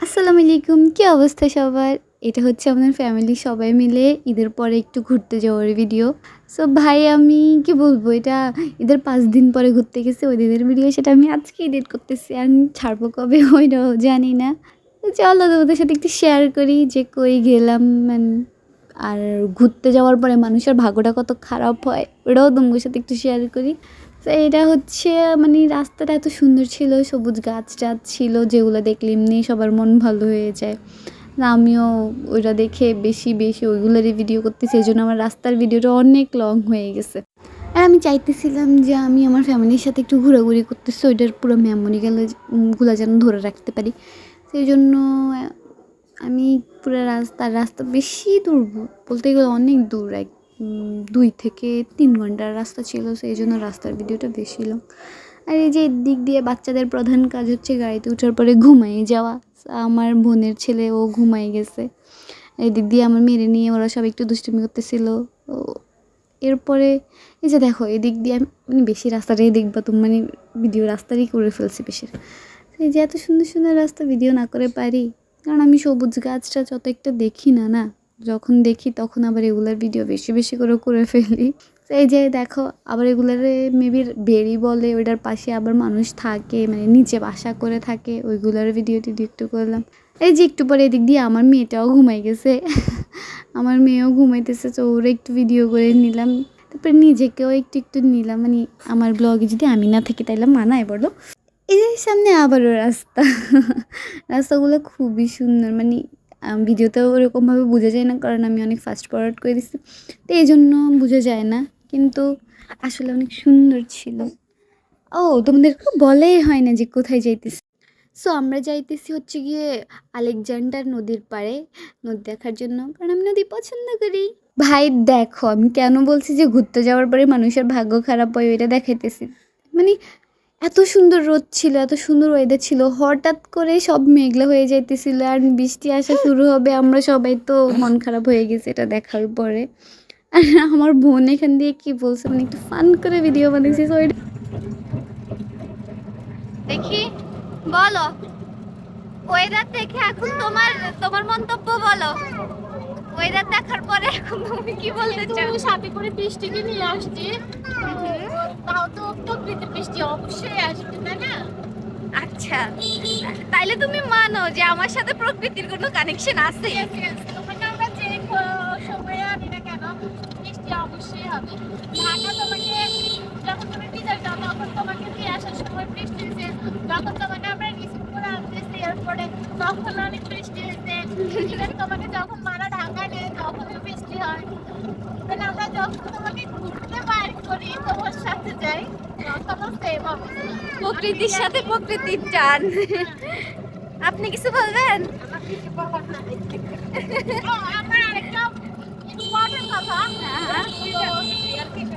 আসসালামু আলাইকুম, কি অবস্থা সবার? এটা হচ্ছে আমাদের ফ্যামিলি সবাই মিলে ঈদের পরে একটু ঘুরতে যাওয়ার ভিডিও সো ভাই, আমি কি বলব, এটা ঈদের পাঁচ দিন পরে ঘুরতে গেছি, ওই দিনের ভিডিও সেটা আমি আজকে এডিট করতেছি, আর ছাড়বো কবে, ওইটাও জানি না। চলো, তোমাদের সাথে একটু শেয়ার করি যে কই গেলাম মানে আর ঘুরতে যাওয়ার পরে মানুষের ভাগ্যটা কত খারাপ হয়, ওটাও তোমাদের সাথে একটু শেয়ার করি। তো এটা হচ্ছে মানে রাস্তাটা এত সুন্দর ছিল, সবুজ গাছ টাছ ছিল, যেগুলো দেখলে এমনি সবার মন ভালো হয়ে যায়। আমিও ওইটা দেখে বেশি বেশি ওইগুলোরই ভিডিও করতেছি, এই জন্য আমার রাস্তার ভিডিওটা অনেক লং হয়ে গেছে। আর আমি চাইতেছিলাম যে আমি আমার ফ্যামিলির সাথে একটু ঘোরাঘুরি করতেছি, ওইটার পুরো মেমোরি গেলে গুলো যেন ধরে রাখতে পারি। সেই জন্য, আমি পুরো রাস্তা রাস্তা বেশি দূর বলতে গেলে অনেক দূর এক দুই থেকে তিন ঘণ্টার রাস্তা ছিল, সেই জন্য রাস্তার ভিডিওটা বেশি লং আর এই যে দিক দিয়ে বাচ্চাদের প্রধান কাজ হচ্ছে গাড়িতে উঠার পরে ঘুমাই যাওয়া। আমার বোনের ছেলে, ও ঘুমাই গেছে। এই দিক দিয়ে আমার মেরে নিয়ে ওরা সব একটু দুষ্টুমি করতেছিল। ও, এরপরে এই যে দেখো এদিক দিয়ে আমি মানে বেশি রাস্তাটাই দেখবা তুমি মানে ভিডিও রাস্তারই করে ফেলছি বেশি এই যে এত সুন্দর সুন্দর রাস্তা ভিডিও না করে পারি, কারণ আমি সবুজ গাছটা যত একটা দেখি না না? যখন দেখি তখন আবার এগুলার ভিডিও বেশি বেশি করে করে ফেলি। এই যে দেখো, আবার এগুলারে মেবি বেরি বলে, ওইটার পাশে আবার মানুষ থাকে মানে নিচে বাসা করে থাকে, ওইগুলার ভিডিও একটু করলাম। এই যে একটু পরে এদিক দিয়ে আমার মেয়েটাও ঘুমাই গেছে। আমার মেয়েও ঘুমাইতেছে, তো ওরা একটু ভিডিও করে নিলাম। তারপরে নিজেকেও একটু একটু নিলাম মানে আমার ব্লগে যদি আমি না থাকি তাইলে মানায় বলো। এই যে সামনে আবারও রাস্তা। রাস্তাগুলো খুবই সুন্দর মানে ভিডিওতেও ওরকমভাবে বোঝা যায় না, কারণ আমি অনেক ফাস্ট ফরওয়ার্ড করে দিচ্ছি তো এই জন্য বোঝা যায় না, কিন্তু আসলে অনেক সুন্দর ছিল। ও, তোমাদেরকে বলাই হয় না যে কোথায় যাইতেছি। সো আমরা যাইতেছি হচ্ছে গিয়ে আলেকজান্ডার নদীর পাড়ে, নদী দেখার জন্য, কারণ আমি নদী পছন্দ করি। ভাই, দেখো, আমি কেন বলছি যে ঘুরতে যাওয়ার পরে মানুষের ভাগ্য খারাপ হয়, ওইটা দেখাইতেছি। মানে এত সুন্দর রোদ ছিল, এত সুন্দর ওয়েদার ছিল, হঠাৎ করে সব মেঘলা হয়ে যাইতেছিল আর বৃষ্টি আসা শুরু হবে, আমরা সবাই তো মন খারাপ হয়ে গেছে এটা দেখার পরে। আর আমার বোন এখান দিয়ে কি বলছে মানে একটু ফান করে ভিডিও বানিয়েছি দেখি, বলো। ওয়েদার দেখে এখন তোমার তোমার মন্তব্য বলো। ওয়েদার দেখার পরে এখন তুমি কি বলতে চাও? সাথে করে বৃষ্টিকে নিয়ে আসছি তাও তো প্রকৃতির বৃষ্টি অবশ্যই আসবে তাই না? আচ্ছা তাইলে তুমি মানো যে আমার সাথে প্রকৃতির কোনো কানেকশন আছে? তোমাকে আমরা যে সময়ে আনি না কেন বৃষ্টি অবশ্যই হবে। ঢাকা তোমাকে যখন তুমি বিদায় যাও তখন তোমাকে দিয়ে আসার সময় বৃষ্টি হয়েছে। যখন তোমাকে আমরা রিসিভ করে আনতেছি এয়ারপোর্টে তখন অনেক বৃষ্টি হয়েছে। তোমাকে যখন মারা ঢাকা নেয় তখনও বৃষ্টি হয় মানে আমরা যখন তোমাকে ঘুরতে বাইর করি তোমার সাথে যাই তখনও সেম হবে প্রকৃতির সাথে প্রকৃতির টান। আপনি কিছু বলবেন? আমার আরেকটা ইম্পর্টেন্ট কথা।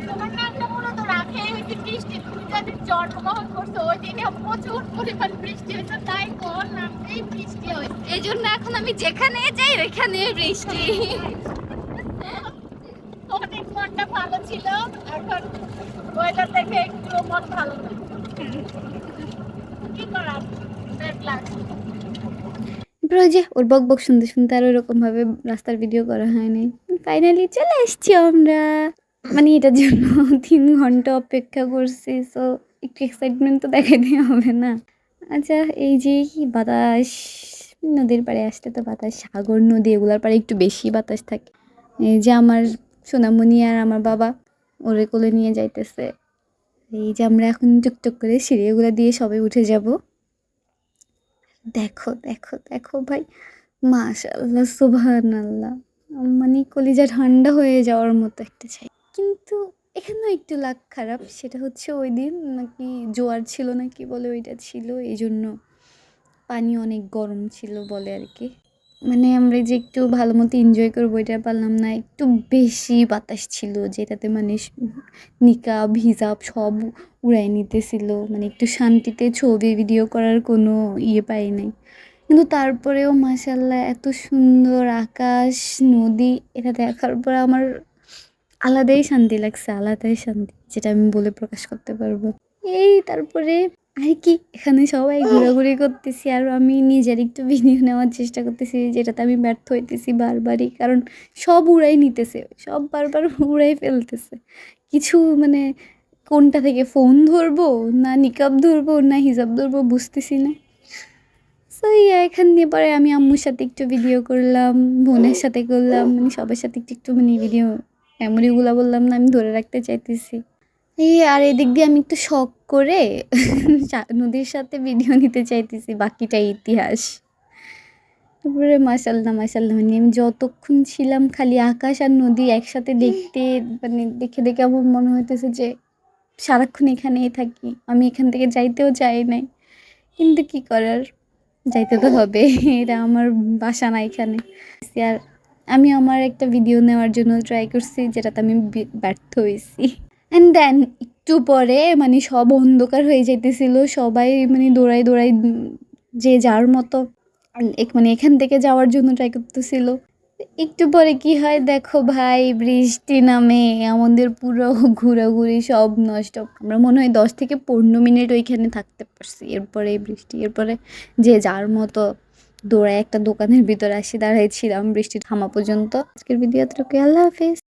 তোমার নামটা মূলত রাখে হয়েছে বৃষ্টি তুমি যাদের জন্মগ্রহণ করছ ওই দিনে প্রচুর পরিমাণ বৃষ্টি হয়েছে তাই কোন নামটাই বৃষ্টি হয়েছে। এই জন্য এখন আমি যেখানে যাই ওইখানে বৃষ্টি। অনেক মনটা ভালো ছিল, এখন ওয়েদার দেখে একটু মন ভালো কি করার ব্যাড ওই যে ওর বক বক শুনতে শুনতে আর ওরকমভাবে রাস্তার ভিডিও করা হয়নি। ফাইনালি চলে এসছি আমরা। মানে এটার জন্য তিন ঘণ্টা অপেক্ষা করছি সো একটু এক্সাইটমেন্ট তো দেখাইতে হবে না। আচ্ছা এই যে বাতাস? নদীর পাড়ে আসতে তো বাতাস, সাগর নদী, এগুলোর পাড়ে একটু বেশি বাতাস থাকে। এই যে আমার সোনামণি আর আমার বাবা ওরে কোলে নিয়ে যাইতেছে। এই যে আমরা এখন টুকটুক করে সিঁড়িগুলো দিয়ে সবাই উঠে যাব। দেখো দেখো দেখো ভাই মাশাল্লাহ সুবহান আল্লাহ মানে কলিজা ঠান্ডা হয়ে যাওয়ার মতো একটা চাই কিন্তু এখানেও একটু লাক খারাপ, সেটা হচ্ছে ওই দিন নাকি জোয়ার ছিল না কি বলে ওইটা ছিল এই জন্য পানি অনেক গরম ছিল বলে আর কি। মানে আমরা যে একটু ভালো মতো এনজয় করব, এটা পারলাম না। একটু বেশি বাতাস ছিল, যেটাতে মানে নিকাব, হিজাব সব উড়াই নিতেছিল। মানে একটু শান্তিতে ছবি ভিডিও করার কোনো ইয়ে পাই নাই। কিন্তু তারপরেও মাসাল্লাহ এত সুন্দর আকাশ, নদী, এটা দেখার পর আমার আলাদাই শান্তি লাগছে, আলাদাই শান্তি, যেটা আমি বলে প্রকাশ করতে পারব। এই তারপরে আর কি? এখানে সবাই ঘোরাঘুরি করতেছি আর আমি নিজের একটু ভিডিও নেওয়ার চেষ্টা করতেছি, যেটাতে আমি ব্যর্থ হইতেছি বারবারই। কারণ সব উড়াই নিতেছে, সব বারবার উড়াই ফেলতেছে। কিছু মানে কোনটা থেকে ফোন ধরবো, না নিকাব ধরবো, না হিজাব ধরবো বুঝতেছি না। সো ইয়া এখান দিয়ে পরে আমি আম্মুর সাথে একটু ভিডিও করলাম, বোনের সাথে করলাম মানে সবার সাথে একটু একটু মানে ভিডিও মেমোরিগুলো বললাম না, আমি ধরে রাখতে চাইতেছি। এই আর এদিক দিয়ে আমি একটু শখ করে নদীর সাথে ভিডিও নিতে চাইতেছি বাকিটা ইতিহাস। তারপরে মাসাল্লাহ মাসাল্লাহ মানে আমি যতক্ষণ ছিলাম খালি আকাশ আর নদী একসাথে দেখতে মানে দেখে দেখে আমার মনে হইতেছে যে সারাক্ষণ এখানেই থাকি। আমি এখান থেকে যাইতেও চাই নাই। কিন্তু কি করার? যাইতে তো হবে, এটা আমার বাসা না এখানে। আর আমি আমার একটা ভিডিও নেওয়ার জন্য ট্রাই করছি, যেটাতে আমি ব্যর্থ হয়েছি অ্যান্ড দেন একটু পরে মানে সব অন্ধকার হয়ে যাইতেছিল। সবাই মানে দৌড়াই দৌড়াই যে যার মতো মানে এখান থেকে যাওয়ার জন্য ট্রাই করতেছিল। একটু পরে কি হয় দেখো ভাই, বৃষ্টি নামে আমাদের পুরো ঘোরাঘুরি সব নষ্ট। আমরা মনে হয় দশ থেকে পনেরো মিনিট ওইখানে থাকতে পারছি। এরপরে বৃষ্টি, এরপরে যে যার মতো দৌড়ায় একটা দোকানের ভিতরে আসি দাঁড়াইছিলাম বৃষ্টি থামা পর্যন্ত। আজকের ভিডিও আল্লাহ হাফিজ।